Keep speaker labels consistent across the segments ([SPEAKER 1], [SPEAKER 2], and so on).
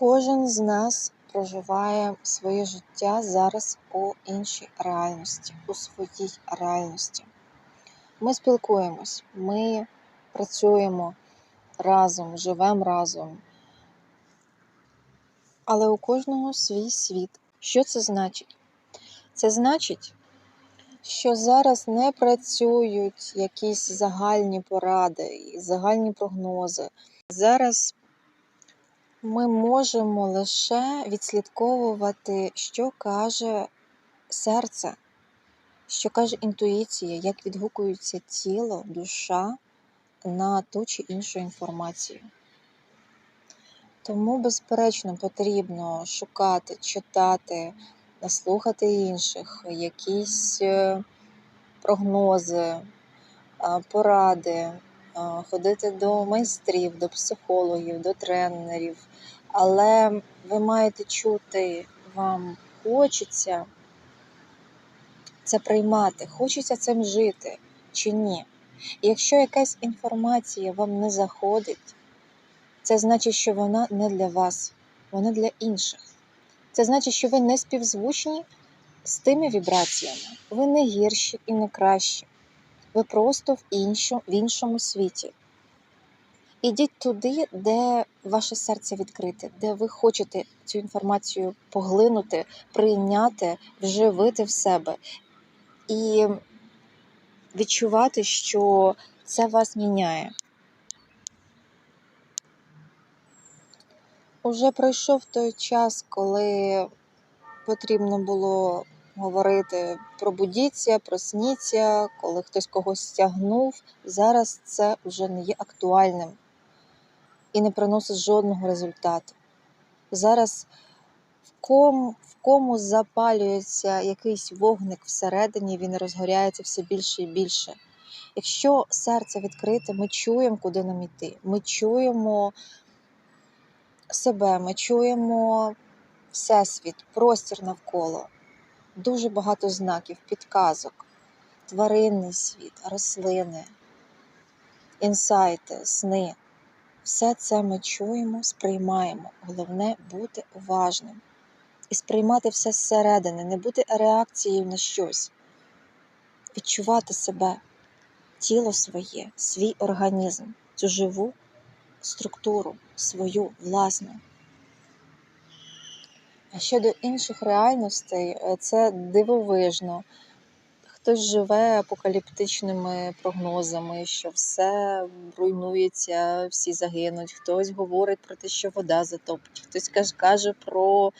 [SPEAKER 1] Кожен з нас проживає своє життя зараз у іншій реальності, у своїй реальності. Ми спілкуємось, ми працюємо разом, живемо разом. Але у кожного свій світ. Що це значить? Це значить, що зараз не працюють якісь загальні поради, загальні прогнози. Зараз ми можемо лише відслідковувати, що каже серце, що каже інтуїція, як відгукується тіло, душа на ту чи іншу інформацію. Тому, безперечно, потрібно шукати, читати, слухати інших, якісь е, прогнози, е, поради, ходити до майстрів, до психологів, до тренерів. Але ви маєте чути, вам хочеться це приймати, хочеться цим жити чи ні. І якщо якась інформація вам не заходить, це значить, що вона не для вас, вона для інших. Це значить, що ви не співзвучні з тими вібраціями. Ви не гірші і не кращі. Ви просто в, іншу, в іншому світі. Ідіть туди, де ваше серце відкрите, де ви хочете цю інформацію поглинути, прийняти, вживити в себе і відчувати, що це вас міняє. Уже пройшов той час, коли потрібно було говорити пробудіться, просніться, коли хтось когось стягнув. Зараз це вже не є актуальним і не приносить жодного результату. Зараз в кому, в кому запалюється якийсь вогник всередині, він розгоряється все більше і більше. Якщо серце відкрите, ми чуємо, куди нам йти. Ми чуємо себе, ми чуємо всесвіт, простір навколо, дуже багато знаків, підказок, тваринний світ, рослини, інсайти, сни. Все це ми чуємо, сприймаємо. Головне бути уважним і сприймати все зсередини, не бути реакцією на щось, відчувати себе, тіло своє, свій організм, цю живу структуру свою власну. А щодо інших реальностей, е, це дивовижно. Хтось живе апокаліптичними прогнозами, що все руйнується, всі загинуть. Хтось говорить про те, що вода затопить, хтось каже про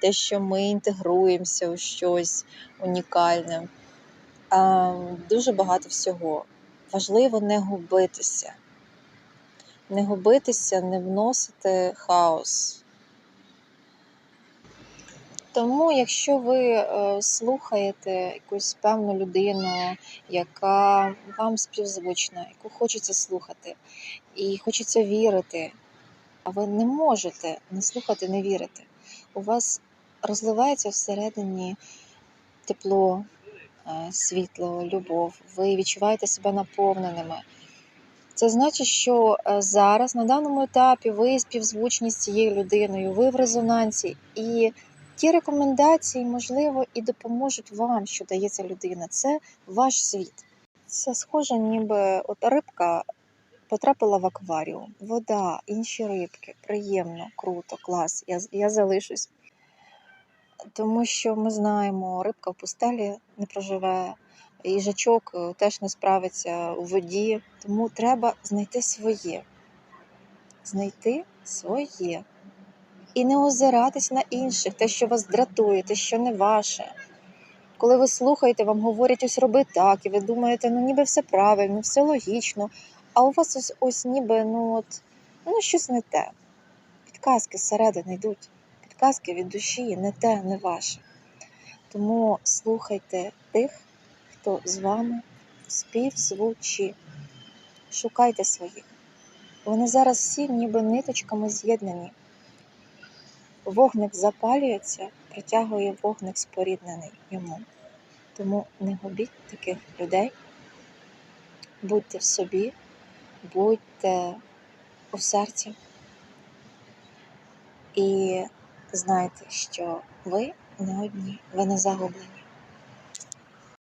[SPEAKER 1] те, що ми інтегруємося у щось унікальне. Дуже багато всього. Важливо не губитися не губитися, не вносити хаос. Тому, якщо ви е, слухаєте якусь певну людину, яка вам співзвучна, яку хочеться слухати, і хочеться вірити, а ви не можете не слухати, не вірити, у вас розливається всередині тепло, е, світло, любов, ви відчуваєте себе наповненими. Це значить, що е, зараз на даному етапі ви співзвучні з цією людиною, ви в резонансі, і ті рекомендації, можливо, і допоможуть вам, що дає ця людина. Це ваш світ. Це схоже, ніби от рибка потрапила в акваріум. Вода, інші рибки. Приємно, круто, клас. Я, Я залишусь. Тому що ми знаємо, рибка в пустелі не проживе їжачок е, теж не справиться у воді. Тому треба знайти своє. Знайти своє. І не озиратись на інших, те, що вас дратує, те, що не ваше. Коли ви слухаєте, вам говорять, ось роби так, і ви думаєте, ну ніби все правильно, все логічно, а у вас ось ось ніби ну от, ну щось не те. Підказки зсередини йдуть, підказки від душі, не те, не ваше. Тому слухайте тих, хто з вами співзвучі. Шукайте своїх. Вони зараз всі ніби ниточками з'єднані. Вогник запалюється, притягує вогник споріднений йому. Тому не губіть таких людей, будьте в собі, будьте у серці І знайте, що ви не одні, ви не загублені.